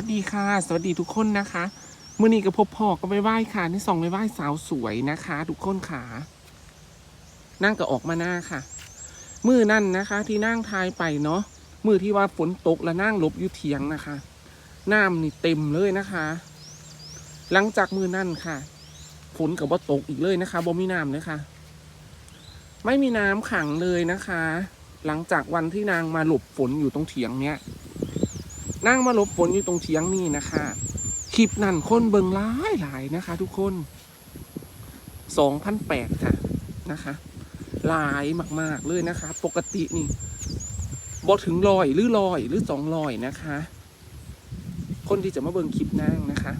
สวัสดีค่ะ สวัสดีทุกคนนะคะมื่อนี้ก็พบพ่อก็ไปไหว้ค่ะนี่สองไปไหว้สาวสวยนะคะ ทุกคนค่ะ นั่งก็ออกมาหน้าค่ะ มือนั่นนะคะ ที่นั่งทายไปเนาะมือที่ว่าฝนตกแล้วนั่งหลบอยู่เถียงนะคะน้ำนี่เต็มเลยนะคะ หลังจากมือนั่นค่ะ ฝนกับว่าตกอีกเลยนะคะบ่มีน้ำเลยค่ะ ไม่มีน้ำขังเลยนะคะ หลังจากวันที่นางมาหลบฝนอยู่ตรงเถียงเนี้ย นั่งมาลบฝนอยู่ตรงเถียงนี่นะคะคลิปนั่นคนเบิงหลายหลายนะคะ ทุกคนสองพันแปดค่ะนะคะหลายมาก ๆ เลยนะคะ ปกตินี่บอถึงลอยหรือลอยหรือสองลอยนะคะ คนที่จะมาเบิงคลิปนั่งนะคะ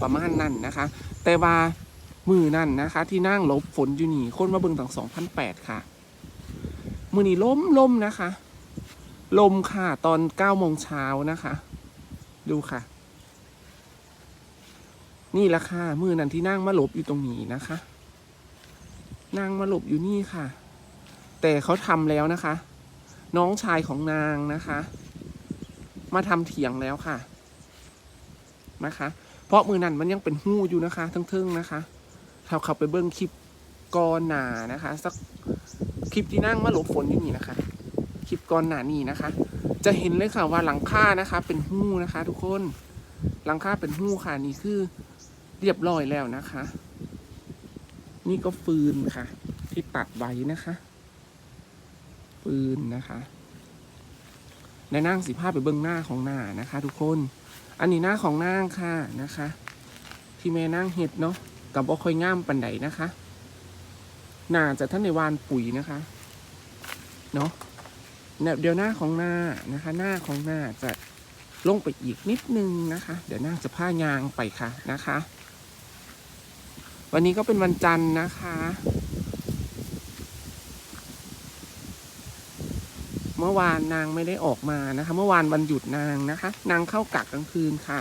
ประมาณนั่นนะคะ แต่ว่ามือนั่นนะคะ ที่นั่งลบฝนอยู่นี่คนมาเบิงตั้งสองพันแปดค่ะ มือนี่ล้มล้มนะคะ ลมค่ะตอนเก้าโมงเช้านะคะ ดูค่ะ นี่ละค่ะมือนันที่นั่งมาหลบอยู่ตรงนี้นะคะ นางมาหลบอยู่นี่ค่ะ แต่เขาทำแล้วนะคะ น้องชายของนางนะคะ มาทำเถียงแล้วค่ะ นะคะ เพราะมือนันมันยังเป็นหู้อยู่นะคะ ทั้งทึ่งๆนะคะถ้าเขาไปเบิ้งคลิปก่อนหนานะคะ สักคลิปที่นั่งมาหลบฝนอยู่นี่นะคะ ลิปก่อนหน้านี้นะคะ จะเห็นเลยค่ะว่าหลังคานะคะ เป็นหู้นะคะ ทุกคนหลังคาเป็นหู้ค่ะนี่คือเรียบร้อยแล้วนะคะ นี่ก็ฟืนค่ะ ที่ตัดไว้นะคะ ฟืนนะคะในนั่งสีผ้าไปเบื้องหน้าของหน้านะคะ ทุกคน อันนี้หน้าของนางค่ะนะคะ ที่แม่นั่งเห็ดเนาะกับบ่ค่อยง่ามปันไดนะคะ หน้าจะท่านในวานปุ๋ยนะคะ เนาะ เนี่ยเดี๋ยวหน้าของหน้านะคะ หน้าของหน้าจะลงไปอีกนิดนึงนะคะ เดี๋ยวหน้าจะผ้ายางไปค่ะนะคะ วันนี้ก็เป็นวันจันทร์นะคะเมื่อวานนางไม่ได้ออกมานะคะ เมื่อวานวันหยุดนางนะคะ นางเข้ากะกลางคืนค่ะ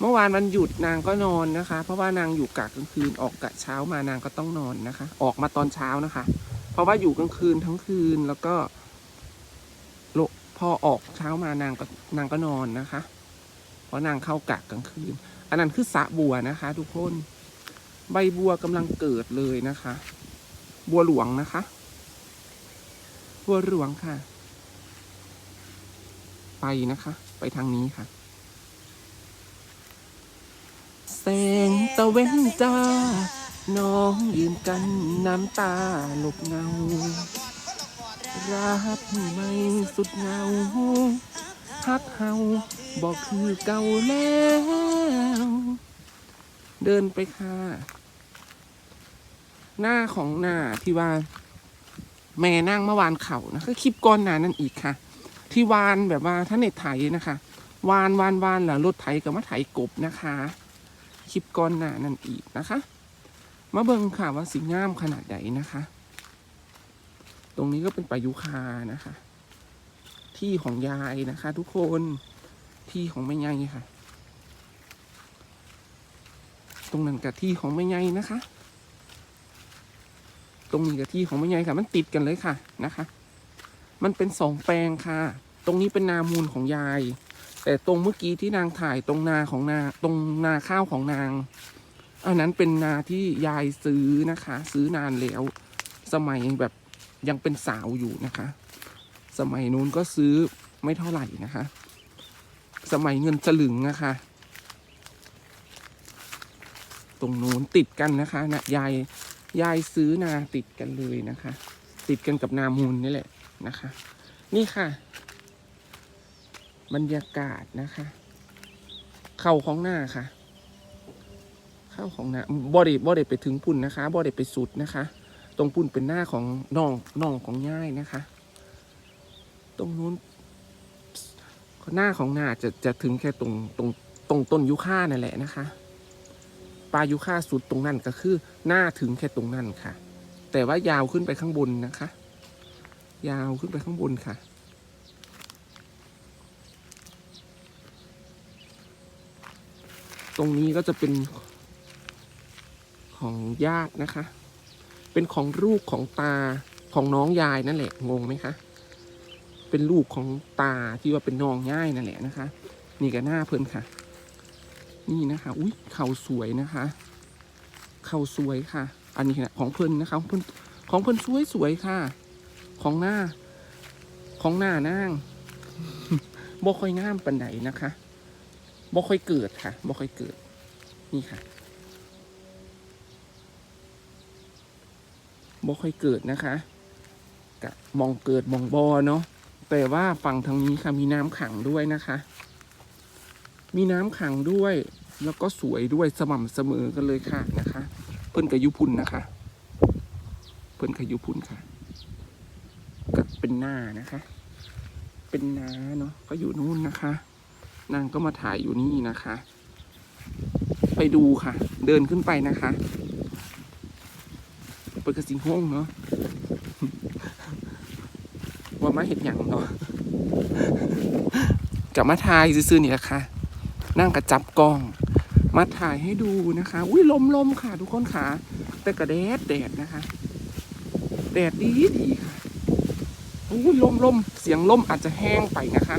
เมื่อวานวันหยุดนางก็นอนนะคะ เพราะว่านางอยู่กะกลางคืนออกกะเช้ามานางก็ต้องนอนนะคะ ออกมาตอนเช้านะคะ เพราะว่าอยู่กลางคืนทั้งคืนแล้วก็ พอออกเช้ามานางก็นางก็นอนนะคะ เพราะนางเข้ากะกลางคืน อันนั้นคือสะบัวนะคะ ทุกคน ใบบัวกำลังเกิดเลยนะคะ บัวหลวงนะคะ บัวหลวงค่ะ ไปนะคะ ไปทางนี้ค่ะ แสงตะเวนจ้า น้องยืนกันน้ำตาหลบเงา รักไม่สุดเงาฮักเฮาบอกคือเก่าแล้ว เดินไปค่ะ หน้าของหน้าที่ว่า แม่นั่งเมื่อวานเขานะก็คลิปก้อนหนานั่นอีกค่ะ ที่วานแบบว่าท่านเน็ตไถนะคะ วานวานวานแล้วรถไถกับมาไถกบนะคะ คลิปก้อนหนานั่นอีกนะคะ มาเบิ่งค่ะว่าสีงามขนาดใดนะคะ ตรงนี้ก็เป็นปายุคานะคะ ที่ของยายนะคะ ทุกคนที่ของแม่ยายค่ะ ตรงนั้นกับที่ของแม่ยายนะคะ ตรงนี้กับที่ของแม่ยายค่ะ มันติดกันเลยค่ะนะคะ มันเป็นสองแปลงค่ะ ตรงนี้เป็นนามูลของยาย แต่ตรงเมื่อกี้ที่นางถ่ายตรงนาของนาตรงนาข้าวของนาง อันนั้นเป็นนาที่ยายซื้อนะคะ ซื้อนานแล้ว สมัยแบบ ยังเป็นสาวอยู่นะคะ สมัยนู้นก็ซื้อไม่เท่าไหร่นะคะ สมัยเงินสลึงนะคะ ตรงนู้นติดกันนะคะนะยายยายซื้อนาติดกันเลยนะคะ ติดกันกับนามูลนี่แหละนะคะ นี่ค่ะ บรรยากาศนะคะ เข้าของหน้าค่ะ เข้าของหน้าบอดี้บอดี้ไปถึงปุ่นนะคะบอดี้ไปสุดนะคะ รงปุ่นเป็นหน้าของน่องน่องของย่ายนะคะ ตรงนู้นหน้าของหน้าจะจะถึงแค่ตรงตรงตรงต้นยุค่านั่นแหละนะคะปลายุค่าสุดตรงนั้นก็คือ หน้าถึงแค่ตรงนั้นค่ะ แต่ว่ายาวขึ้นไปข้างบนนะคะ ยาวขึ้นไปข้างบนค่ะตรงนี้ก็จะเป็นของญาตินะคะ เป็นของลูกของตาของน้องยายนั่นแหละงงไหมคะเป็นลูกของตาที่ว่าเป็นน้องย่ายนั่นแหละนะคะ นี่ก็หน้าเพิ่นค่ะ นี่นะคะ อุ้ยเข่าสวยนะคะ เข่าสวยค่ะ อันนี้นะของเพิ่นนะคะ ของเพิ่นของเพิ่นสวยสวยๆค่ะ ของหน้า ของหน้านางบ่ค่อยงามปันไดนะคะบ่ค่อยเกิดค่ะบ่ค่อยเกิด นี่ค่ะ บ่ค่อยเกิดนะคะกะมองเกิดมองบอเนาะแต่ว่าฝั่งทางนี้ค่ะมีน้ำขังด้วยนะคะ มีน้ำขังด้วย แล้วก็สวยด้วยสม่ำเสมอกันเลยค่ะนะคะ เพิ่นกับยุพุนนะคะ เพิ่นกับยุพุนค่ะกับเป็นหน้านะคะ เป็นน้าเนาะก็อยู่นู่นนะคะ นางก็มาถ่ายอยู่นี่นะคะ ไปดูค่ะ เดินขึ้นไปนะคะ เปิดกระสิงห้องเนาะว่ามาเห็นอย่างเนาะกับมาถ่ายซื่อๆนี่แหละค่ะ นั่งกระจับกล้อง มาถ่ายให้ดูนะคะ อุ้ยลมลมค่ะ ทุกคนค่ะ แต่กระแดดแดดนะคะ แดดดีดีค่ะอุ้ยลมลมเสียงลมอาจจะแห้งไปนะคะ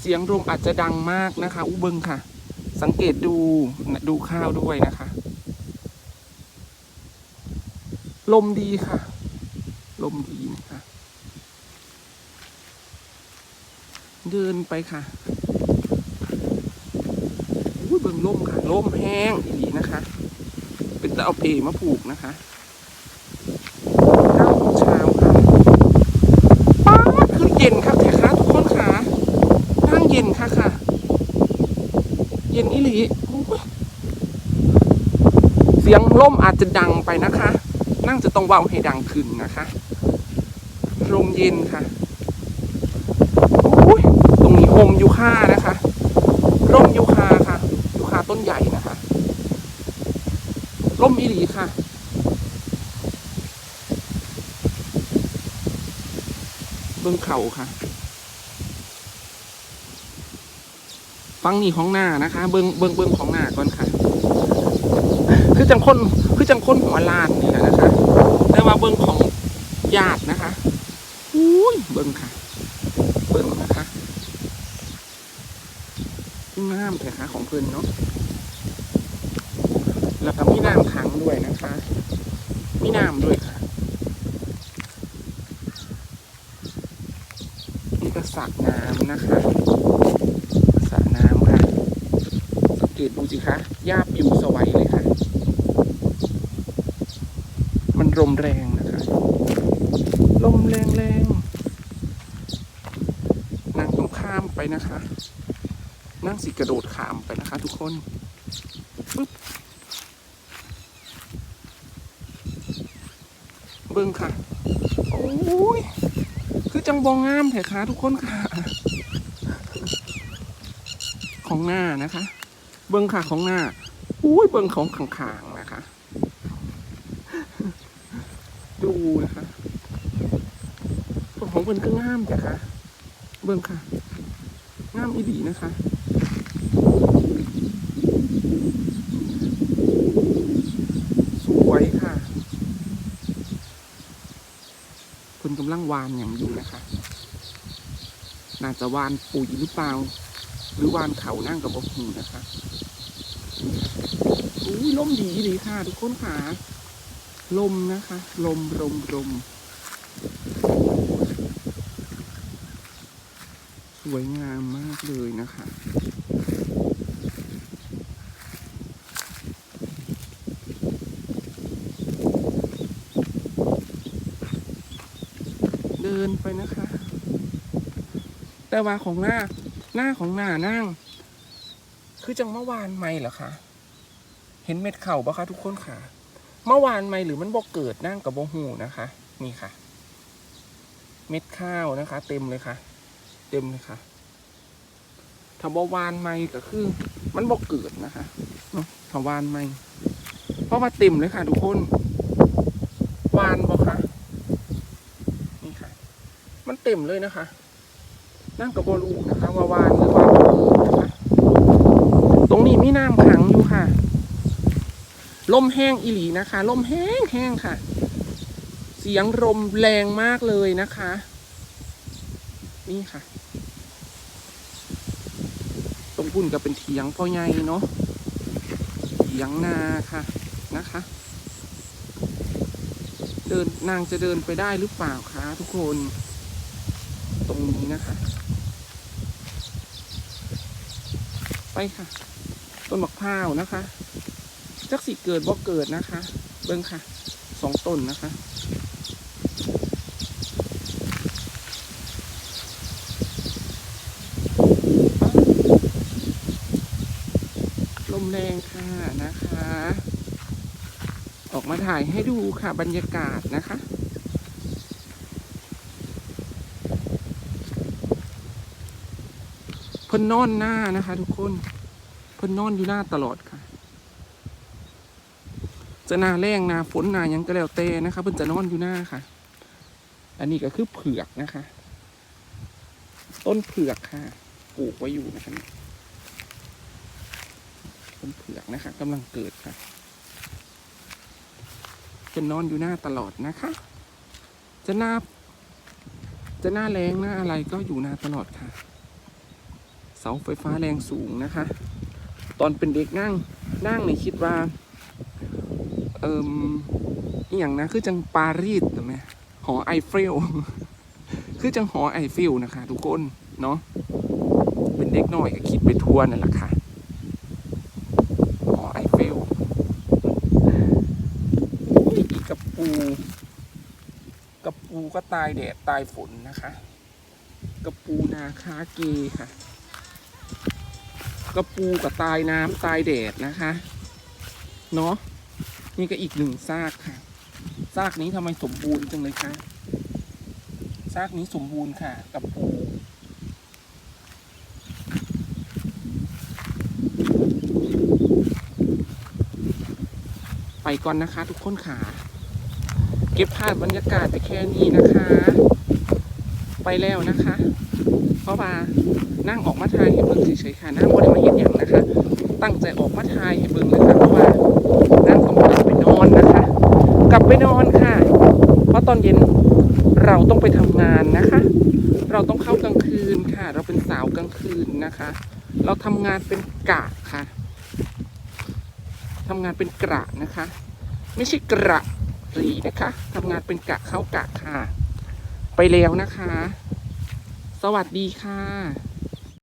เสียงลมอาจจะดังมากนะคะ อุเบิงค่ะ สังเกตดูดูข้าวด้วยนะคะ ลมดีค่ะ ลมดีนะคะ เดินไปค่ะอุ้ยเบิ่งลมค่ะลมแห้งดีนะคะ เป็นตะเอาเพมาผูกนะคะเก้าโมงเช้าค่ะป้าคือเย็นครับแท้ค่ะทุกคนค่ะนั่งเย็นค่ะค่ะ เย็นอีหลีเสียงลมอาจจะดังไปนะคะ นั่งจะต้องเบาให้ดังขึ้นนะคะลมเย็นค่ะอุ๊ยตรงนี้โฮมยูคานะคะร่มยูคาค่ะยูคาต้นใหญ่นะคะร่มอีหลีค่ะเบื้องเขาค่ะฟังนี่ของหน้านะคะ เบิ้องเบิ้องเบิ้องของหน้าก่อนค่ะ คือจังคนคือจังคนหัวลานนี่แหละนะคะ แต่ว่าเบิ้งของญาตินะคะอุ้ยเบิ้งค่ะ เบิ้งนะคะงามแท้ค่ะของเพิ่นเนาะแล้วก็มีน้ำขังด้วยนะคะ มีน้ำด้วยค่ะนี่ก็สระน้ำนะคะสระน้ำค่ะสังเกตดูสิคะหญ้าปลิวสวัยเลยค่ะมัน ลมแรงนะคะลมแรงแรงนางต้องข้ามไปนะคะ นั่งสิกระโดดข้ามไปนะคะ ทุกคนปึ๊บเบิ่งค่ะ โอ้ย คือจังบองงามแท้ค่ะทุกคนค่ะ ของหน้านะคะ เบิ่งค่ะของหน้าอุ้ยเบิ่งของขาง ๆนะคะดูนะคะของเบิ่นก็งามจ้ะค่ะ เบิ่งค่ะ งามอีดีนะคะสวยค่ะคนกำลังวานอย่างอยู่นะคะ น่าจะวานปุ๋ยหรือเปล่า หรือวานเขานั่งกับบหูนะคะอุ้ยลมดีดีค่ะ ทุกคนค่ะ ลมนะคะ ลมลมลมสวยงามมากเลยนะคะเดินไปนะคะ แต่ว่าของหน้าหน้าของหน้านั่ง คือจังเมื่อวานไม่เหรอคะ เห็นเม็ดเข่าปะคะทุกคนค่ะ เมื่อวานไม่หรือมันบอกเกิดนั่งกับโบหูนะคะ นี่ค่ะ เม็ดข้าวนะคะ เต็มเลยค่ะ เต็มเลยค่ะถ้าบวานไม่ก็คือ มันบอกเกิดนะคะเนาะถ้าวานไม่เพราะว่าเต็มเลยค่ะ ทุกคน วานบอกค่ะ นี่ค่ะ มันเต็มเลยนะคะ นั่งกับบอลูนะคะว่าวานหรือว่านตรงนี้มีน้ำขังอยู่ค่ะ ลมแห้งอีหลีนะคะ ลมแห้งแห้งค่ะ เสียงลมแรงมากเลยนะคะ นี่ค่ะ ตรงพุ่นก็เป็นเถียงพ่อใหญ่เนาะเถียงนาค่ะนะคะ เดินนางจะเดินไปได้หรือเปล่าคะทุกคน ตรงนี้นะคะ ไปค่ะ ต้นมะพร้าวนะคะ จักสิเกิดบ่เกิดนะคะ เบิ้งค่ะสองต้นนะคะลมแรงค่ะนะคะ ออกมาถ่ายให้ดูค่ะบรรยากาศนะคะเพิ่นนอนหน้านะคะ ทุกคนเพิ่นนอนอยู่หน้าตลอดค่ะ จะนาแรงนาฝนนายังก็แล้วแต่นะคะเพิ่นจะนอนอยู่หน้าค่ะ อันนี้ก็คือเผือกนะคะ ต้นเผือกค่ะปลูกไว้อยู่นะคะต้นเผือกนะคะกำลังเกิดค่ะจะนอนอยู่หน้าตลอดนะคะ จะหน้า จะหน้าแรงหน้าอะไรก็อยู่หน้าตลอดค่ะ เสาไฟฟ้าแรงสูงนะคะ ตอนเป็นเด็กนั่งนั่งในคิดว่า เอ่มอย่างนะคือจังปารีสถูกไหมหอไอเฟล คือจังหอไอเฟลนะคะ ทุกคนเนาะเป็นเด็กน้อยก็คิดไปทั่วนั่นแหละค่ะหอไอเฟลอีกกับปูกับปูก็ตายแดดตายฝนนะคะกระปูนาคาเกค่ะกระปูกับตายน้ำตายแดดนะคะ เนาะ นี่ก็อีกหนึ่งซากค่ะ ซากนี้ทำไมสมบูรณ์จังเลยคะซากนี้สมบูรณ์ค่ะ กับปูไปก่อนนะคะ ทุกคนค่ะ เก็บภาพบรรยากาศไปแค่นี้นะคะ ไปแล้วนะคะ เพราะว่านั่งออกมาทายให้เบิ่งเฉยๆค่ะนั่งบ่ได้มาเห็นอย่างนะคะ ตั้งใจออกมาทายให้เบิ่งนะคะเพราะว่า เราทำงานเป็นกะค่ะทำงานเป็นกระนะคะ ไม่ใช่กระหรีนะคะทำงานเป็นกะเข้ากะค่ะ ไปแล้วนะคะ สวัสดีค่ะ